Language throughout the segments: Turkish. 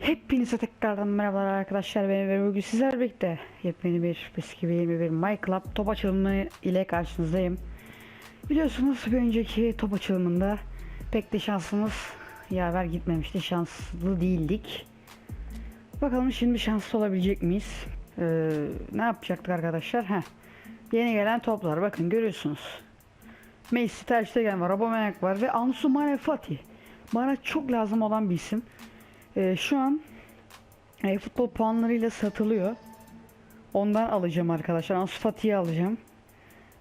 Hepinize tekrardan merhabalar arkadaşlar benim ve bugün sizler birlikte yepyeni bir yeni bir My Club top açılımı ile karşınızdayım. Biliyorsunuz bir önceki top açılımında pek de şansımız yaver gitmemişti şanslı değildik. Bakalım şimdi şanslı olabilecek miyiz? Ee, ne yapacaktık arkadaşlar? Heh. Yeni gelen toplar bakın görüyorsunuz. Messi, Ter Stegen var, Aubameyang var ve Ansu Mane Fatih. Bana çok lazım olan bir isim. Ee, şu an e, futbol puanlarıyla satılıyor. Ondan alacağım arkadaşlar. Ansu Fati'yi alacağım.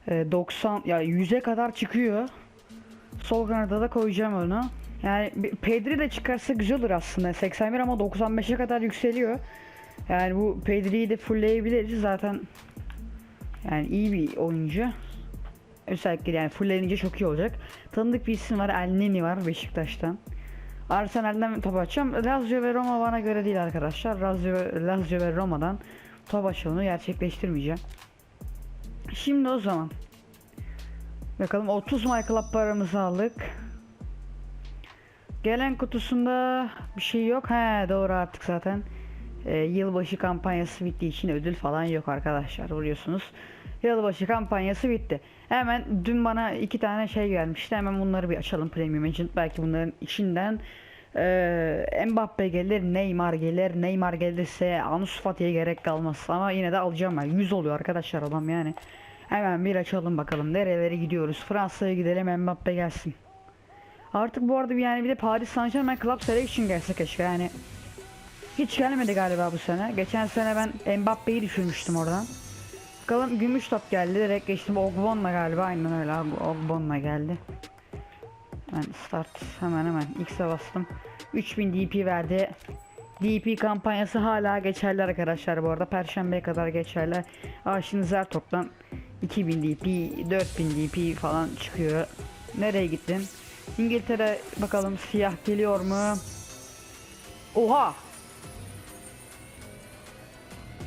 Ee, 90 ya 100'e kadar çıkıyor. Sol kanada da koyacağım onu. Yani Pedri de çıkarsa güzel olur aslında. 81 ama 95'e kadar yükseliyor. Yani bu Pedri'yi de fullleyebiliriz zaten. Yani iyi bir oyuncu. Özellikle yani fulllenince çok iyi olacak. Tanıdık bir isim var. El Neni var Beşiktaş'tan. Arsenal'den top açacağım. Lazio ve Roma bana göre değil arkadaşlar. Lazio, Lazio ve Roma'dan top açılımını gerçekleştirmeyeceğim. Şimdi o zaman. Bakalım 30 My Club paramızı aldık. Gelen kutusunda bir şey yok. He doğru artık zaten. Ee, yılbaşı kampanyası bittiği için ödül falan yok arkadaşlar biliyorsunuz. Yılbaşı kampanyası bitti. Hemen dün bana iki tane şey gelmişti. Hemen bunları bir açalım Premium Agent. Belki bunların içinden eee Mbappe gelir, Neymar gelir. Neymar gelirse Ansu Fati'ye gerek kalmaz. Ama yine de alacağım ben. 100 oluyor arkadaşlar adam yani. Hemen bir açalım bakalım. Nerelere gidiyoruz? Fransa'ya gidelim Mbappe gelsin. Artık bu arada bir yani bir de Paris Saint Germain Club Selection gelse keşke yani. Hiç gelmedi galiba bu sene. Geçen sene ben Mbappe'yi düşürmüştüm oradan. Bakalım gümüş top geldi. Direkt geçtim. Ogbon'la galiba. Aynen öyle.Og- Ogbon'la geldi. Hemen start. Hemen hemen. X'e bastım. 3000 DP verdi. DP kampanyası hala geçerli arkadaşlar bu arada. Perşembeye kadar geçerli. Aşınız her toplam 2000 DP, 4000 DP falan çıkıyor. Nereye gittin? İngiltere bakalım siyah geliyor mu? Oha!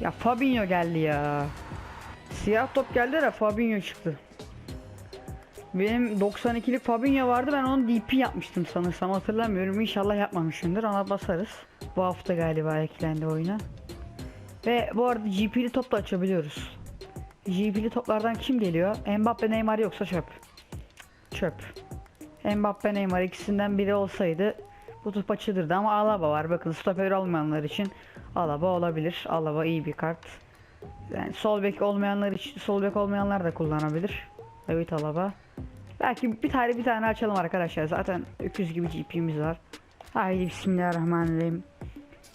Ya Fabinho geldi ya. Siyah top geldi de Fabinho çıktı. Benim 92'lik Fabinho vardı ben onu DP yapmıştım sanırsam hatırlamıyorum İnşallah yapmamışımdır ona basarız. Bu hafta galiba eklendi oyuna. Ve bu arada GP'li top da açabiliyoruz. GP'li toplardan kim geliyor? Mbappe Neymar yoksa çöp. Çöp. Mbappe Neymar ikisinden biri olsaydı bu top açılırdı ama Alaba var. Bakın stoper olmayanlar için Alaba olabilir. Alaba iyi bir kart. Yani sol bek olmayanlar için sol bek olmayanlar da kullanabilir. Evet Alaba. Belki bir tane bir tane açalım arkadaşlar. Zaten öküz gibi GP'miz var. Haydi bismillahirrahmanirrahim.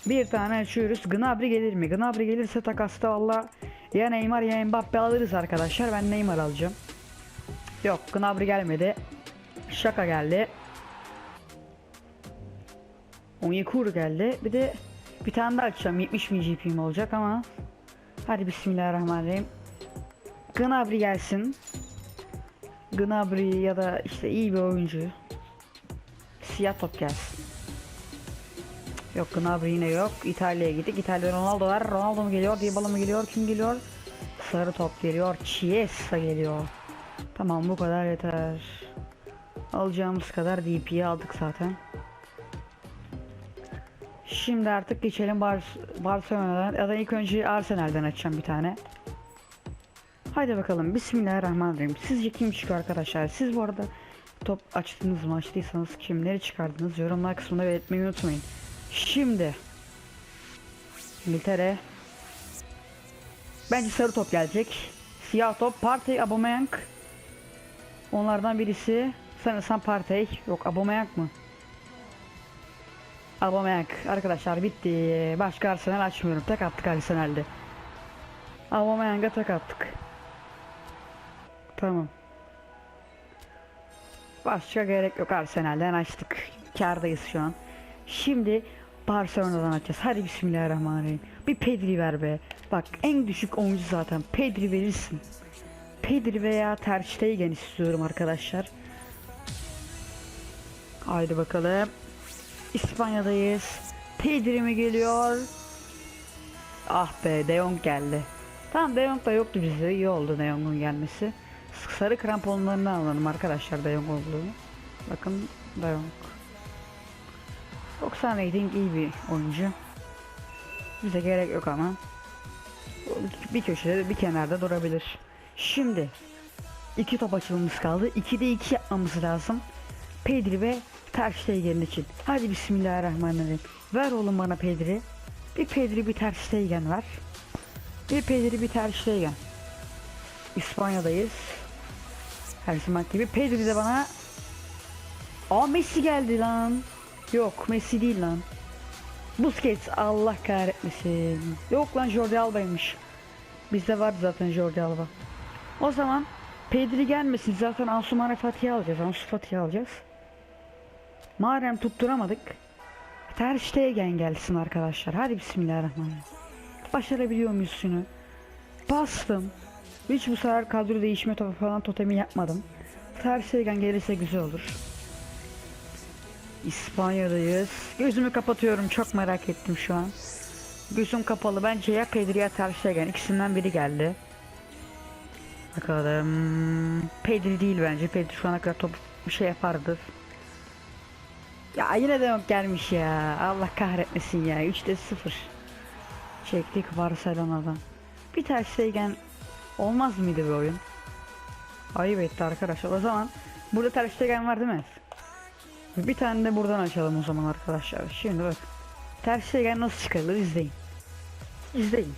Bir tane açıyoruz. Gnabry gelir mi? Gnabry gelirse takasta valla ya Neymar ya Mbappe alırız arkadaşlar. Ben Neymar alacağım. Yok Gnabry gelmedi. Şaka geldi. Onyekuru geldi. Bir de bir tane daha açacağım. 70 bin GP'm olacak ama. Hadi bismillahirrahmanirrahim. Gnabry gelsin. Gnabry ya da işte iyi bir oyuncu. Siyah top gelsin. Yok Gnabry yine yok. İtalya'ya gittik. İtalya'da Ronaldo var. Ronaldo mu geliyor? Dybala mı geliyor? Kim geliyor? Sarı top geliyor. Chiesa geliyor. Tamam bu kadar yeter. Alacağımız kadar DP'yi aldık zaten. Şimdi artık geçelim Bar Barcelona'dan ya da ilk önce Arsenal'den açacağım bir tane. Haydi bakalım Bismillahirrahmanirrahim. Sizce kim çıkıyor arkadaşlar? Siz bu arada top açtınız mı? Açtıysanız kimleri çıkardınız? Yorumlar kısmında belirtmeyi unutmayın. Şimdi İngiltere Bence sarı top gelecek. Siyah top Partey Aubameyang Onlardan birisi sanırsam Partey. Yok Aubameyang mı? Aubameyang. Arkadaşlar bitti. Başka Arsenal açmıyorum. Tek attık Arsenal'de. Aubameyang'a tek attık. Tamam. Başka gerek yok Arsenal'den açtık. Kardayız şu an. Şimdi Barcelona'dan açacağız. Hadi bismillahirrahmanirrahim. Bir Pedri ver be. Bak en düşük oyuncu zaten. Pedri verirsin. Pedri veya Ter Stegen istiyorum arkadaşlar. Haydi bakalım. İspanya'dayız. Pedri mi geliyor? Ah be De Jong geldi. Tamam De Jong da yoktu bizde. İyi oldu De Jong'un gelmesi. Sarı kramponlarını alalım arkadaşlar De Jong olduğunu. Bakın De Jong. 90 rating iyi bir oyuncu. Bize gerek yok ama. Bir köşede bir kenarda durabilir. Şimdi iki top açılımımız kaldı. 2'de 2 yapmamız lazım. Pedri ve Ter Stegen için. Hadi bismillahirrahmanirrahim. Ver oğlum bana Pedri. Bir Pedri bir Ter Stegen ver. Bir Pedri bir Ter Stegen. İspanya'dayız. Her zaman gibi Pedri de bana Aa Messi geldi lan. Yok Messi değil lan. Busquets Allah kahretmesin. Yok lan Jordi Alba'ymış. Bizde vardı zaten Jordi Alba. O zaman Pedri gelmesin zaten Ansu Fatih'i alacağız. Ansu Fatih'i alacağız. Madem tutturamadık. Ter Stegen gelsin arkadaşlar. Hadi bismillahirrahmanirrahim. Başarabiliyor muyuz şunu? Bastım. Hiç bu sefer kadro değişme falan totemi yapmadım. Ter Stegen gelirse güzel olur. İspanya'dayız. Gözümü kapatıyorum. Çok merak ettim şu an. Gözüm kapalı. Bence ya Pedri ya Ter Stegen. ikisinden biri geldi. Bakalım. Pedri değil bence. Pedri şu ana kadar top bir şey yapardı. Ya yine de yok gelmiş ya. Allah kahretmesin ya. 3'te 0. Çektik Barcelona'dan. Bir Ter Stegen olmaz mıydı bir oyun? Ayıp etti arkadaşlar. O zaman burada Ter Stegen var değil mi? Bir tane de buradan açalım o zaman arkadaşlar. Şimdi bak. Ter Stegen nasıl çıkarılır izleyin. İzleyin.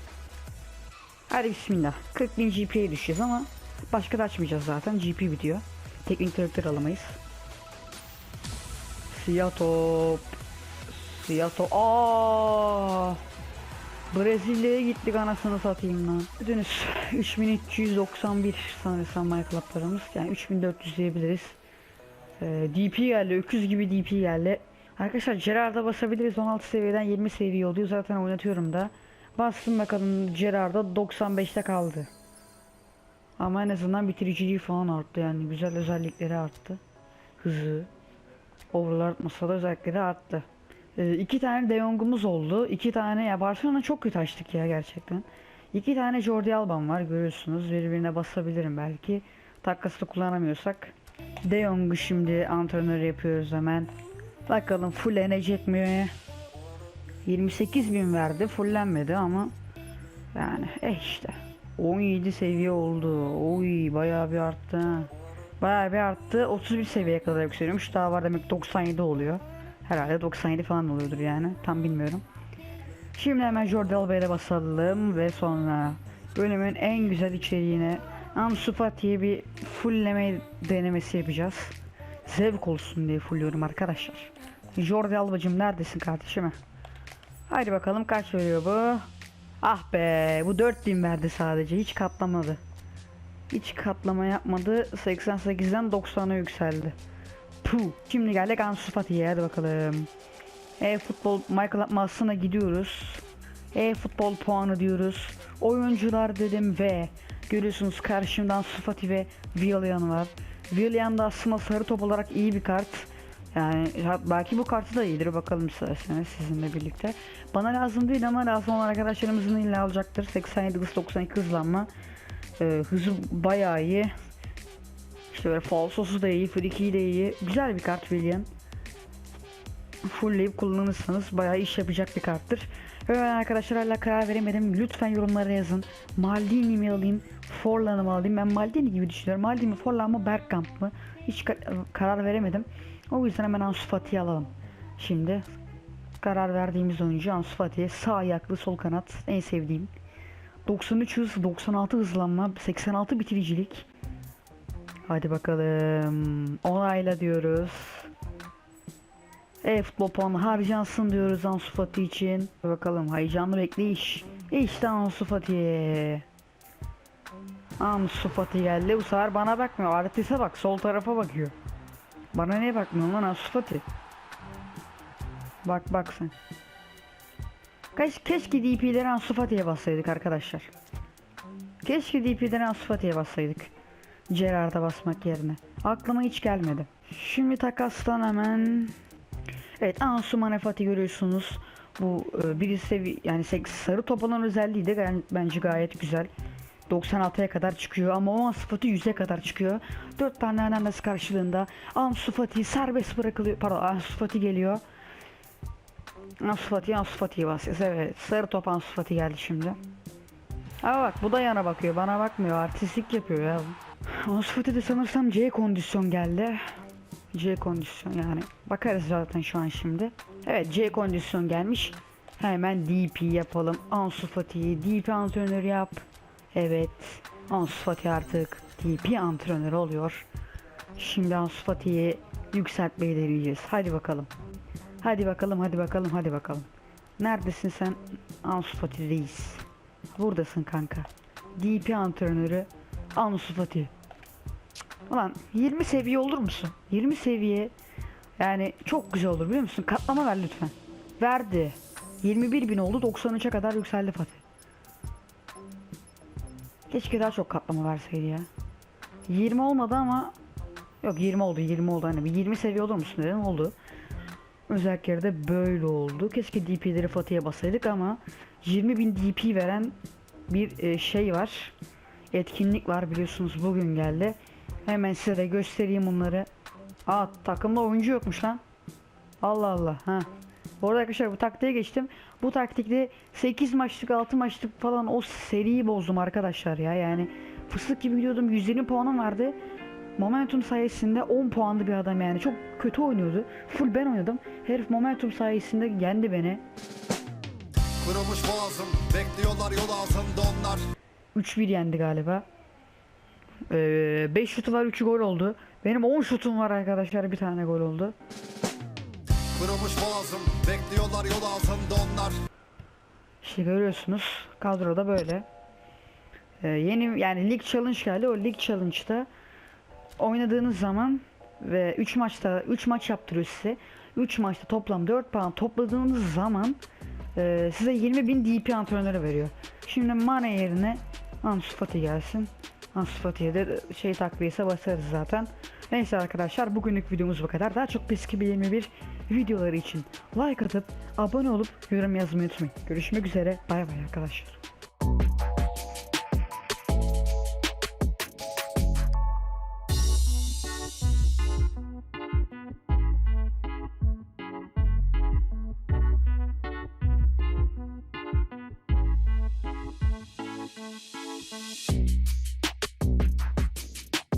Hadi bismillah. 40 bin GP'ye düşeceğiz ama başka da açmayacağız zaten. GP bitiyor. Teknik direktör alamayız. Siyah top. Siyah top. Aa! Brezilya'ya gittik anasını satayım lan. Ödünüz 3391 sanırsam Minecraft'larımız. Yani 3400 diyebiliriz. Ee, DP geldi. Öküz gibi DP geldi. Arkadaşlar Gerard'a basabiliriz. 16 seviyeden 20 seviye oluyor. Zaten oynatıyorum da. Bastım bakalım Gerard'a 95'te kaldı. Ama en azından bitiriciliği falan arttı yani. Güzel özellikleri arttı. Hızı. Overall artmasa da özellikleri arttı. Ee, iki tane De Jong'umuz oldu. İki tane ya Barcelona çok kötü açtık ya gerçekten. İki tane Jordi Alba'm var görüyorsunuz. Birbirine basabilirim belki. Takkası da kullanamıyorsak. De Jong'u şimdi antrenör yapıyoruz hemen. Bakalım fullenecek mi? 28 bin verdi. Fullenmedi ama yani eh işte. 17 seviye oldu. Oy bayağı bir arttı. Bayağı bir arttı. 31 seviyeye kadar yükseliyormuş. Daha var demek 97 oluyor. Herhalde 97 falan oluyordur yani. Tam bilmiyorum. Şimdi hemen Jordi Alba'ya basalım ve sonra bölümün en güzel içeriğine Ansu bir fullleme denemesi yapacağız. Zevk olsun diye fulluyorum arkadaşlar. Jordi Alba'cım neredesin kardeşim? Haydi bakalım kaç veriyor bu? Ah be bu 4000 verdi sadece hiç katlamadı. Hiç katlama yapmadı 88'den 90'a yükseldi. Puh. Şimdi geldik Ansu Fati'ye hadi bakalım. E-futbol Michael Atmas'ına gidiyoruz. E-futbol puanı diyoruz. Oyuncular dedim ve görüyorsunuz karşımda Ansu Fati ve Willian var. Willian da aslında sarı top olarak iyi bir kart. Yani ya belki bu kartı da iyidir bakalım isterseniz sizinle birlikte. Bana lazım değil ama lazım olan arkadaşlarımızın illa alacaktır. 87 hız 92 hızlanma. Ee, hızı bayağı iyi. İşte böyle falsosu da iyi, friki de iyi. Güzel bir kart William. Fullleyip kullanırsanız bayağı iş yapacak bir karttır. Ve ben arkadaşlar hala karar veremedim. Lütfen yorumlara yazın. Maldini mi alayım, Forlan'ı mı alayım? Ben Maldini gibi düşünüyorum. Maldini mi, Forlan mı, Bergkamp mı? Hiç ka- karar veremedim. O yüzden hemen Ansu Fati'yi alalım. Şimdi karar verdiğimiz oyuncu Ansu Fati. Sağ ayaklı, sol kanat. En sevdiğim. 93 hız, 96 hızlanma, 86 bitiricilik. Hadi bakalım. Onayla diyoruz. E futbol puanı harcansın diyoruz Ansu Fati için. Bakalım heyecanlı bekleyiş. İşte Ansu Fati. Ansu Fati geldi. Bu sefer bana bakmıyor. Artiste bak sol tarafa bakıyor. Bana niye bakmıyorsun lan Ansu Fati? Bak bak sen. Keş, keşke DP'leri Ansu Fati'ye bassaydık arkadaşlar. Keşke DP'leri Ansu Fati'ye bassaydık. Gerard'a basmak yerine. Aklıma hiç gelmedi. Şimdi takastan hemen Evet Ansu Manefati görüyorsunuz. Bu e, bir sevi yani sarı top olan özelliği de ben- bence gayet güzel. 96'ya kadar çıkıyor ama o Ansu Fati 100'e kadar çıkıyor. 4 tane ananas karşılığında Ansu Fati serbest bırakılıyor. Pardon Ansu Fati geliyor. Ansu Fati, Ansu Fati'yi basacağız. Evet. Sarı top Ansu Fati geldi şimdi. Ama bak bu da yana bakıyor. Bana bakmıyor. Artistlik yapıyor ya. Ansu Fati'de sanırsam C kondisyon geldi. C kondisyon yani. Bakarız zaten şu an şimdi. Evet C kondisyon gelmiş. Hemen DP yapalım. Ansu Fati'yi DP antrenörü yap. Evet. Ansu Fati artık DP antrenörü oluyor. Şimdi Ansu Fati'yi yükseltmeyi deneyeceğiz. Hadi bakalım. Hadi bakalım, hadi bakalım, hadi bakalım. Neredesin sen Ansu Fati reis? Buradasın kanka. DP antrenörü Ansu Fati. Ulan 20 seviye olur musun? 20 seviye yani çok güzel olur biliyor musun? Katlama ver lütfen. Verdi. 21 bin oldu 93'e kadar yükseldi Fatih. Keşke daha çok katlama verseydi ya. 20 olmadı ama yok 20 oldu 20 oldu hani bir 20 seviye olur musun dedim oldu. Özellikle de böyle oldu. Keşke DP'leri Fatih'e basaydık ama 20 bin DP veren bir e, şey var. Etkinlik var biliyorsunuz bugün geldi. Hemen size de göstereyim bunları. Aa takımda oyuncu yokmuş lan. Allah Allah. Ha. Bu arada arkadaşlar bu taktiğe geçtim. Bu taktikte 8 maçlık 6 maçlık falan o seriyi bozdum arkadaşlar ya. Yani fıstık gibi gidiyordum 120 puanım vardı. Momentum sayesinde 10 puanlı bir adam yani. Çok kötü oynuyordu. Full ben oynadım. Herif momentum sayesinde yendi beni. Kırılmış boğazım Bekliyorlar yol ağzında onlar 3-1 yendi galiba. 5 şutu var 3 gol oldu. Benim 10 şutum var arkadaşlar bir tane gol oldu. Kırılmış boğazım Bekliyorlar yol ağzında onlar İşte görüyorsunuz kadroda böyle. Ee, yeni yani lig challenge geldi. O lig challenge'da oynadığınız zaman ve 3 maçta 3 maç yaptırıyor size. 3 maçta toplam 4 puan topladığınız zaman e, size 20.000 DP antrenörü veriyor. Şimdi Mane yerine Ansu Fati gelsin. Ansu Fati'ye de şey takviyesi basarız zaten. Neyse arkadaşlar bugünlük videomuz bu kadar. Daha çok PES 21 videoları için like atıp abone olup yorum yazmayı unutmayın. Görüşmek üzere. Bay bay arkadaşlar.